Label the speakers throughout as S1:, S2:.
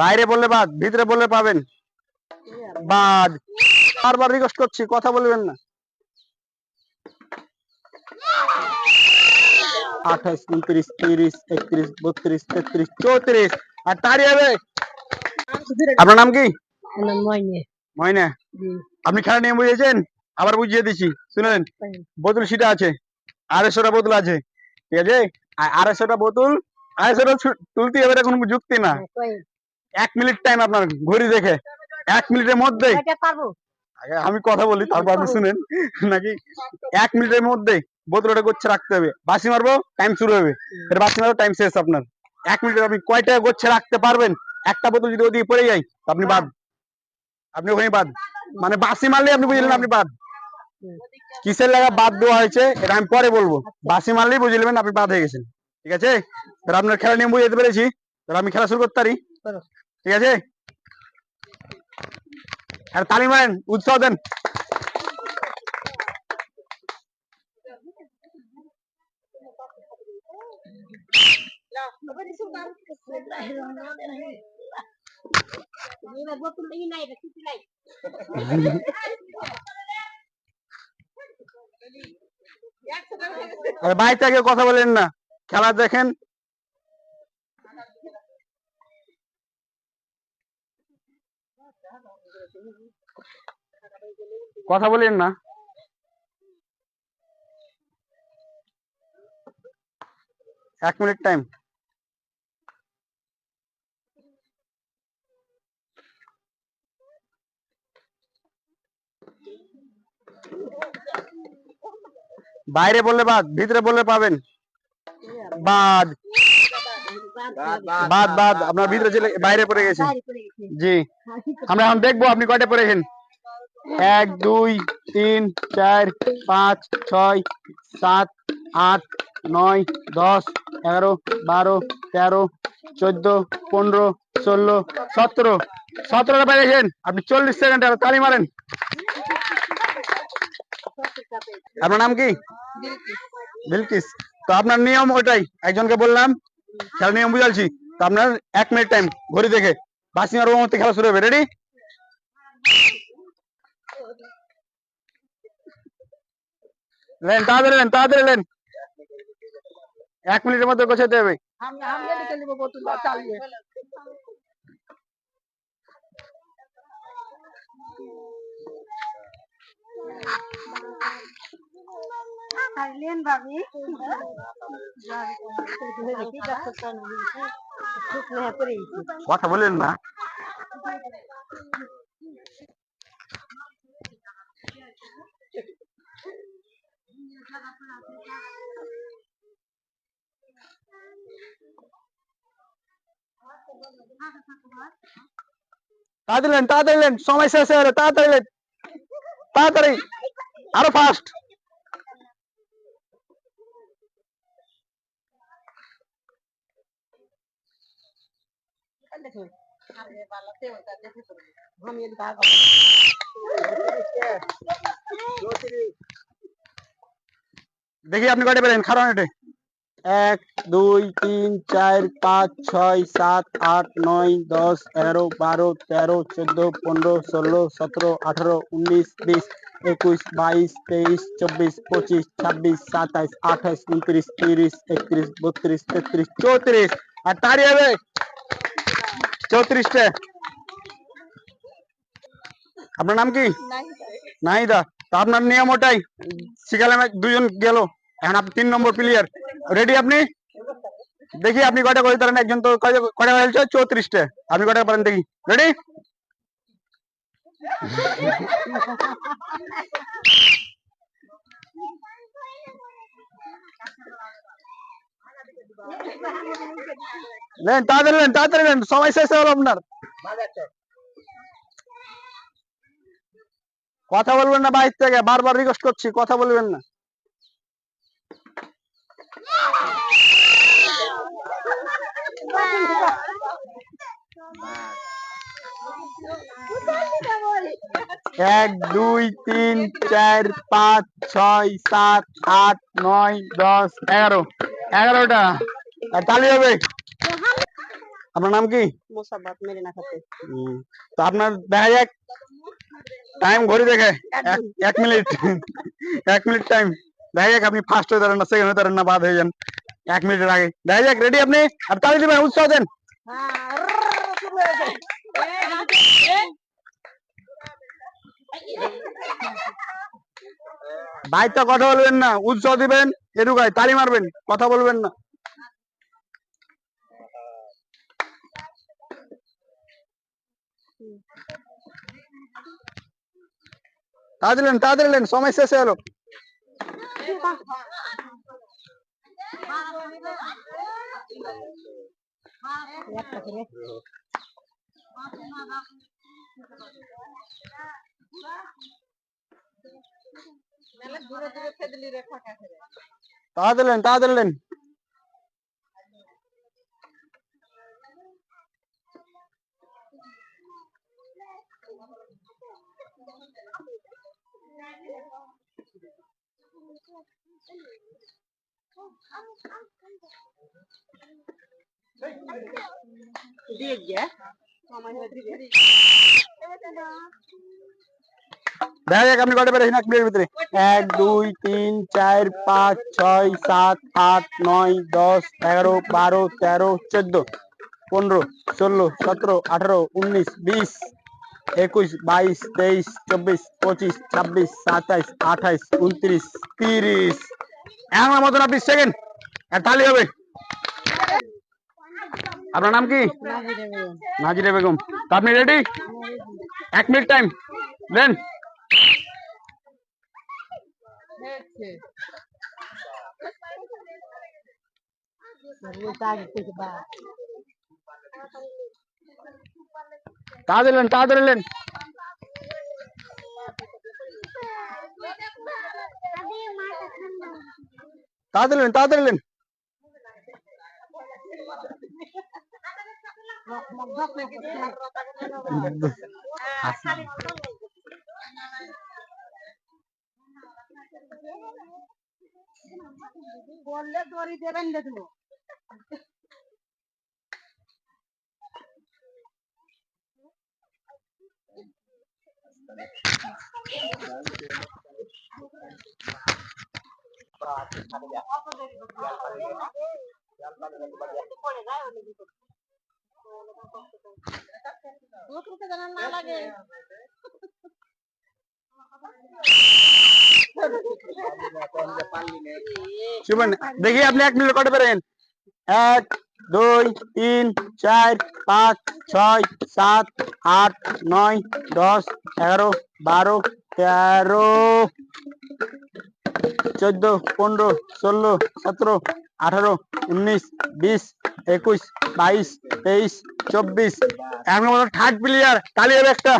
S1: বাইরে বললে বাদ ভিতরে বললে পাবেন বাদ বারবার রিকোয়েস্ট করছি কথা বলবেন না আঠাশ উনত্রিশ তিরিশ একত্রিশ বত্রিশ তেত্রিশ চৌত্রিশ আর তারই হবে আপনার নাম কি ময়না আপনি খেলা নিয়ে বুঝেছেন আবার বুঝিয়ে দিছি শুনেন হ্যাঁ। বোতল সিটা আছে আড়াইশোটা বোতল আছে ঠিক আছে আড়াইশোটা বোতল আড়াইশোটা তুলতে হবে এটা কোনো যুক্তি না হ্যাঁ, এক মিনিট টাইম আপনার ঘড়ি দেখে এক মিনিটের মধ্যে আমি কথা বলি তারপর আপনি শুনেন নাকি এক মিনিটের মধ্যে বোতলটা গোচ্ছে রাখতে হবে বাসি মারবো টাইম শুরু হবে বাসি মারবো টাইম শেষ আপনার এক মিনিটের আপনি কয়টা গোচ্ছে রাখতে পারবেন একটা বোতল যদি ওদিকে পড়ে যাই আপনি বাদ আপনি ওখানে বাদ মানে বাসি মারলে আপনি বুঝলেন আপনি বাদ কিসের লাগা বাদ দেওয়া হয়েছে এটা আমি পরে বলবো বাসি মারলেই বুঝে নেবেন আপনি বাদ হয়ে গেছেন ঠিক আছে আপনার খেলা নিয়ে বুঝে যেতে পেরেছি আমি খেলা শুরু করতে পারি ঠিক আছে আর তালি মারেন উৎসাহ দেন বাড়িতে আগে কথা বলেন না খেলা দেখেন কথা বলেন না এক মিনিট টাইম বাইরে বললে বাদ ভিতরে বললে পাবেন বাদ বাদ বাদ আপনার ভিতরে বাইরে পড়ে গেছে জি আমরা এখন দেখবো আপনি কয়টা পড়েছেন এক দুই তিন চার পাঁচ ছয় সাত আট নয় দশ এগারো বারো তেরো চোদ্দ পনেরো ষোলো সতেরো সতেরোটা পেরেছেন আপনি চল্লিশ সেকেন্ড তালি মারেন আপনার নাম কি বিলকিস তো আপনার নিয়ম ওটাই একজনকে বললাম খেলা নিয়ে বুঝালছি আপনার এক মিনিট টাইম ঘড়ি দেখে বাসিং আর মধ্যে খেলা শুরু হবে রেডি লেন তাড়াতাড়ি তাড়াতাড়ি এক মিনিটের মধ্যে গোছাতে হবে খাইলেন ভাবি কথা বলেন না তাড়াতাড়ি সময় শেষ হয়ে তাড়াতাড়ি তাড়াতাড়ি আরো ফাস্ট तो। हम एक देखिए आपने कटे पेलें एक दु तीन चार पाँच छत आठ नय दस एगारो बारो तेर चौदह पंद्रह षोलो सतर अठारो उन्नीस बीस एकुश बस तेईस चौबीस पचिस छब्बीस सत्ताईस आठाश उन्त्रिस त्रिश एक बत्रिस तेत चौत्रिस और तारी चौतरी अपना नाम की नहीं दा तो अपना नियम वोटाई शिकाल दो जन गलो आप तीन नम्बर प्लेयर रेडी अपनी देखिए अपनी कटा कर एक जन तो कटा कर चौत्रिसे अपनी कटा पड़े देखी रेडी তাড়াতাড়ি তাড়াতাড়ি সময় শেষ আপনার কথা বলবেন না বাইর থেকে বারবার রিকোয়েস্ট করছি কথা বলবেন না এক দুই তিন চার পাঁচ ছয় সাত আট নয় দশ এগারো এগারোটা তালি হবে আপনার নাম কি মোসাব্বাত মেরিনা খাতুন তো আপনার দেখা যাক টাইম ঘড়ি দেখে এক মিনিট এক মিনিট টাইম দেখা যাক আপনি ফার্স্ট হয়ে ধরেন না সেকেন্ড হয়ে ধরেন না বাদ হয়ে যান এক মিনিটের আগে দেখা যাক রেডি আপনি আর তালি দিবেন উৎসাহ দেন ভাই তো কথা বলবেন না উৎসাহ দিবেন এরুগায় তালি মারবেন কথা বলবেন না তা দিলেন সময় শেষ হলো Thank you. తాదలేండి తాదలేండి দিয়ে গিয়া সময় হয়ে দিয়ে দেখা যাক আপনি কটা পেরেছেন এক মিনিটের ভিতরে এক দুই তিন চার পাঁচ ছয় সাত আট নয় দশ এগারো বারো তেরো চোদ্দ পনেরো ষোলো সতেরো আঠারো উনিশ বিশ একুশ বাইশ তেইশ চব্বিশ পঁচিশ ছাব্বিশ সাতাইশ আঠাইশ উনত্রিশ তিরিশ আমার মতন আপনি সেকেন্ড তালি হবে আপনার নাম কি নাজিরা বেগম আপনি রেডি এক মিনিট টাইম দেন కాదులేండి కాదులేండి కాదులేండి కాదులేండి বললে দড়ি দিয়ে বেঁধে দেবো না লাগে শুভন দেখি আপনি এক মিনিট কটা পারেন এক দুই তিন চার পাঁচ ছয় সাত আট নয় দশ এগারো বারো তেরো চোদ্দ পনেরো ষোলো সতেরো আঠারো উনিশ বিশ একুশ বাইশ তেইশ চব্বিশ এখন ঠাট প্লেয়ার তালি হবে একটা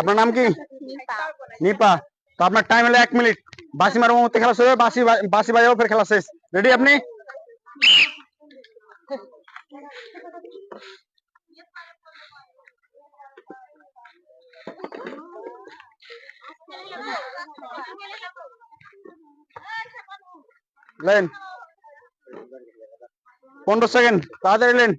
S1: আপনার নাম কি নিপা তো আপনার টাইম হলো এক মিনিট বাসি মারবো মতো খেলা শুরু বাসি বাসি বাজাবো ফের খেলা শেষ রেডি আপনি লেন পনেরো সেকেন্ড তাড়াতাড়ি লেন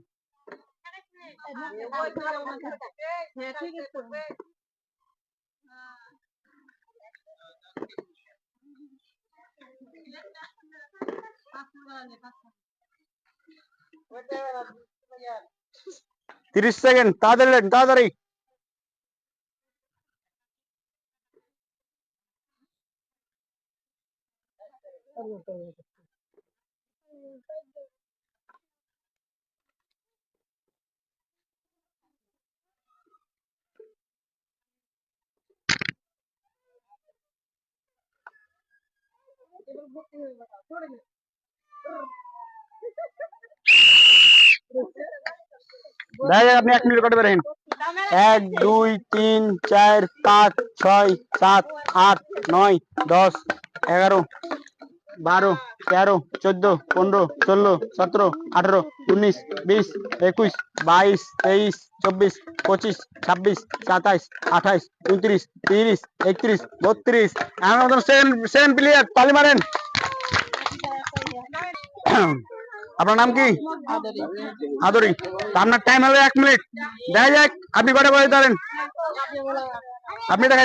S1: त्रिस सेकेंड तादर तादर আপনি এক মিনিট কটে বেরেন এক দুই তিন চার পাঁচ ছয় সাত আট নয় দশ এগারো বারো তেরো চোদ্দ পনেরো ষোলো সতেরো আঠেরো উনিশ বিশ একুশ বাইশ তেইশ চব্বিশ পঁচিশ ছাব্বিশ সাতাইশ আঠাইশ উনত্রিশ তিরিশ একত্রিশ বত্রিশ আমাদের সেকেন্ড প্লেয়ার পালি মারেন আপনার নাম কি আদরি আপনার টাইম হলো এক মিনিট দেখা যাক আপনি কটা বলে ধরেন আপনি এটা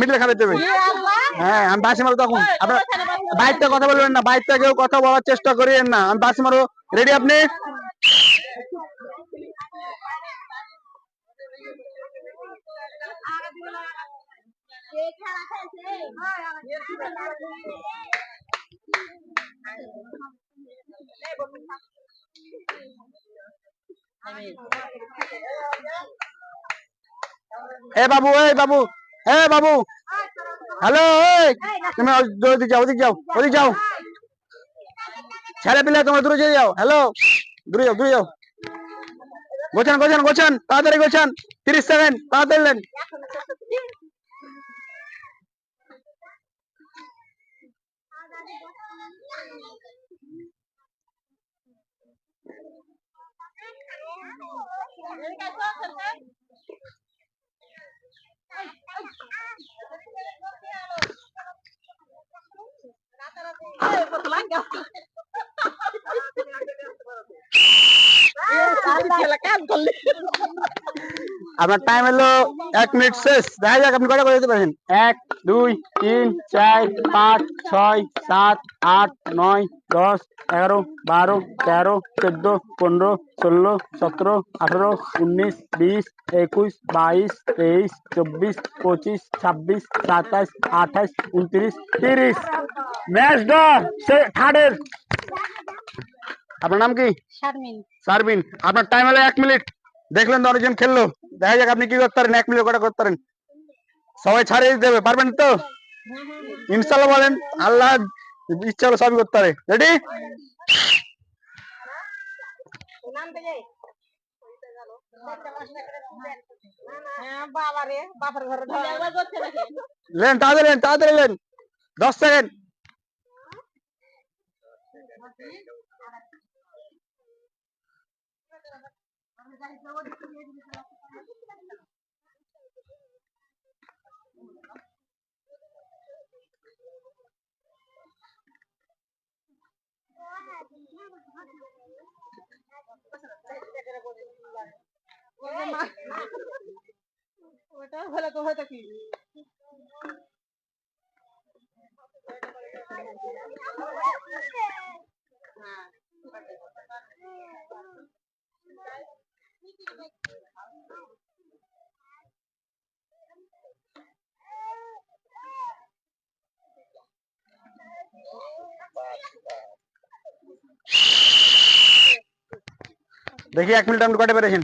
S1: মিডিলে খাবে দেবে হ্যাঁ আমি বাসি মারো তখন আপনার বাইরটা কথা বলবেন না বাইরটা কেউ কথা বলার চেষ্টা করিয়েন না আমি বাসি মারো রেডি আপনি আমি এ বাবু এই বাবু এ বাবু হ্যালো এই তুমি ওদিক যাও ওদিক যাও ওদিক যাও ছেলে পিলে তোমরা দূরে যাও হ্যালো দূরে যাও দূরে যাও গোছান গোছান গোছান তাড়াতাড়ি গোছান তিরিশ সেকেন্ড তাড়াতাড়ি লেন Thank you. আপনার টাইম হলো এক মিনিট শেষ দেখা যাক আপনি কটা করে দিতে পারেন এক দুই তিন চার পাঁচ ছয় সাত আট নয় দশ এগারো বারো তেরো চোদ্দো পনেরো ষোলো সতেরো আঠেরো উনিশ বিশ একুশ বাইশ তেইশ চব্বিশ পঁচিশ ছাব্বিশ সাতাশ আঠাশ উনত্রিশ তিরিশ ম্যাচ ড আপনার নাম কি সারবিন আপনার টাইম হলো এক মিনিট দেখলেন তো অনেকজন খেললো দেখা যাক আপনি কি করতে পারেন এক মিনিট কটা করতে পারেন সবাই ছাড়িয়ে দেবে পারবেন তো হ্যাঁ, হ্যাঁ। ইনশাল্লাহ বলেন আল্লাহ ইচ্ছা হলো সবই করতে পারে রেডি লেন তাড়াতাড়ি লেন তাড়াতাড়ি লেন দশ সেকেন্ড ওটা ভালো তো হয় কি দেখি এক মিনিট আপনি কটা পেরেছেন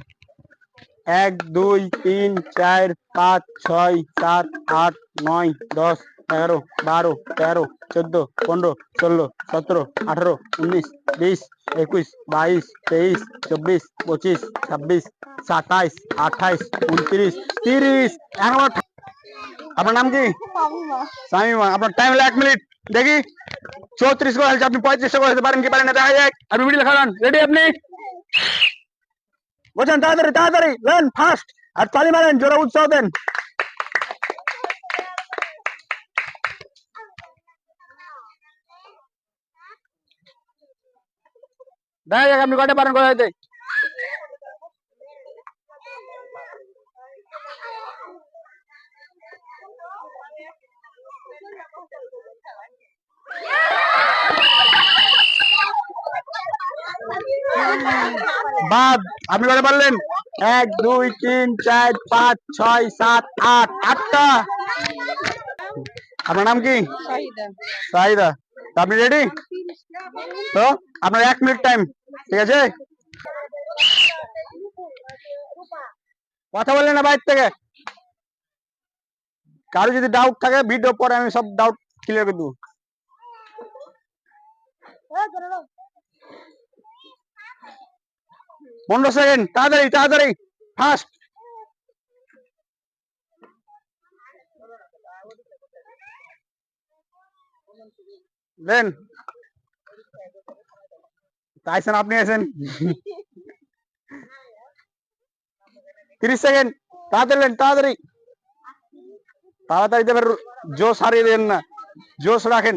S1: এক দুই তিন চার পাঁচ ছয় সাত আট নয় দশ এগারো বারো তেরো চোদ্দ পনেরো ষোলো সতেরো আঠারো উনিশ বিশ একুশ বাইশ তেইশ চব্বিশ পঁচিশ ছাব্বিশ সাতাইশ আঠাইশ উনত্রিশ তিরিশ একবার আপনার নাম কি সামিমা আপনার টাইম হলো এক মিনিট দেখি চৌত্রিশ করে আপনি পঁয়ত্রিশ করে পারেন কি পারেন দেখা যায় আপনি ভিডিও রেডি আপনি বোঝেন তাড়াতাড়ি তাড়াতাড়ি লেন ফাস্ট আর তালি মারেন জোরে উৎসাহ দেন দেখ আপনি কটা পারেন কোথায় বাদ আপনি কটা পারলেন এক দুই তিন চার পাঁচ ছয় সাত আট আটটা আপনার নাম কি সাহিদা আপনি রেডি তো আপনার এক মিনিট টাইম ঠিক আছে কথা বললেন না বাইর থেকে কারো যদি ডাউট থাকে ভিডিও পরে আমি সব ডাউট ক্লিয়ার করে দেবো হ্যাঁ, পনেরো সেকেন্ড তাড়াতাড়ি তাড়াতাড়ি ফাস্ট দেন তাইছেন আপনি আছেন তিরিশ সেকেন্ড তাড়াতাড়ি তাড়াতাড়ি তাড়াতাড়ি দেবেন জোশ হারিয়ে দেন না জোশ রাখেন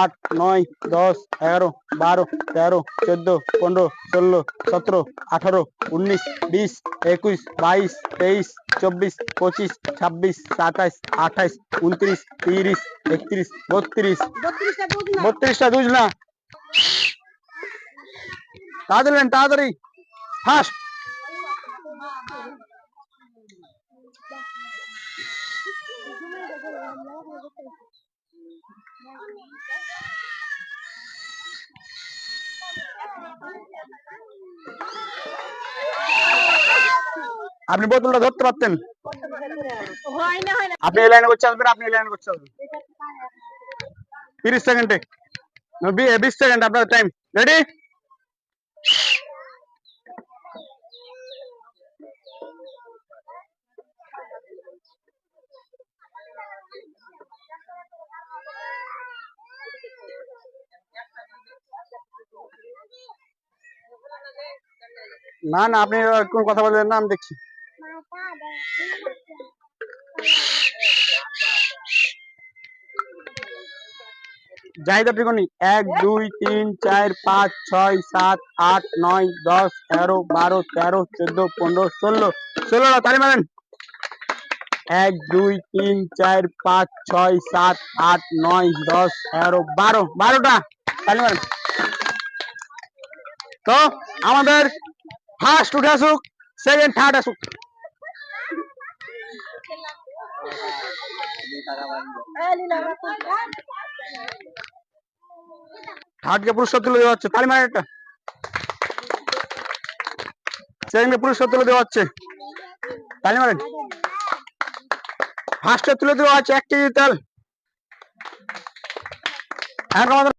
S1: আট নয় দশ এগারো বারো তেরো চোদ্দ পনেরো ষোলো সতেরো আঠারো উনিশ বিশ একুশ বাইশ তেইশ চব্বিশ পঁচিশ ছাব্বিশ সাতাইশ আঠাইশ উনত্রিশ তিরিশ একত্রিশ বত্রিশ বত্রিশটা দুজ না তাড়াতাড়ি তাড়াতাড়ি ফাস্ট আপনি বোতলটা ধরতে পারতেন আপনি এই লাইনে করছে আসবেন আপনি এই লাইনে করছে আসবেন তিরিশ সেকেন্ডে বিশ সেকেন্ড আপনার টাইম রেডি না না আপনি কোন কথা বলবেন না আমি দেখছি জাহিদা ত্রিকোণী এক দুই তিন চার পাঁচ ছয় সাত আট নয় দশ তেরো বারো তেরো চোদ্দ পনেরো ষোলো ষোলো তালি মারেন এক দুই তিন চার পাঁচ ছয় সাত আট নয় দশ তেরো বারো বারোটা তালি মারেন তো আমাদের ফার্স্ট উঠে আসুক সেকেন্ড থার্ড আসুক থার্ডকে পুরস্কার তুলে দেওয়া হচ্ছে তালি মারে একটা সেকেন্ডে পুরস্কার তুলে দেওয়া হচ্ছে তালি মারেন ফার্স্টে তুলে দেওয়া হচ্ছে এক কেজি তেল এখন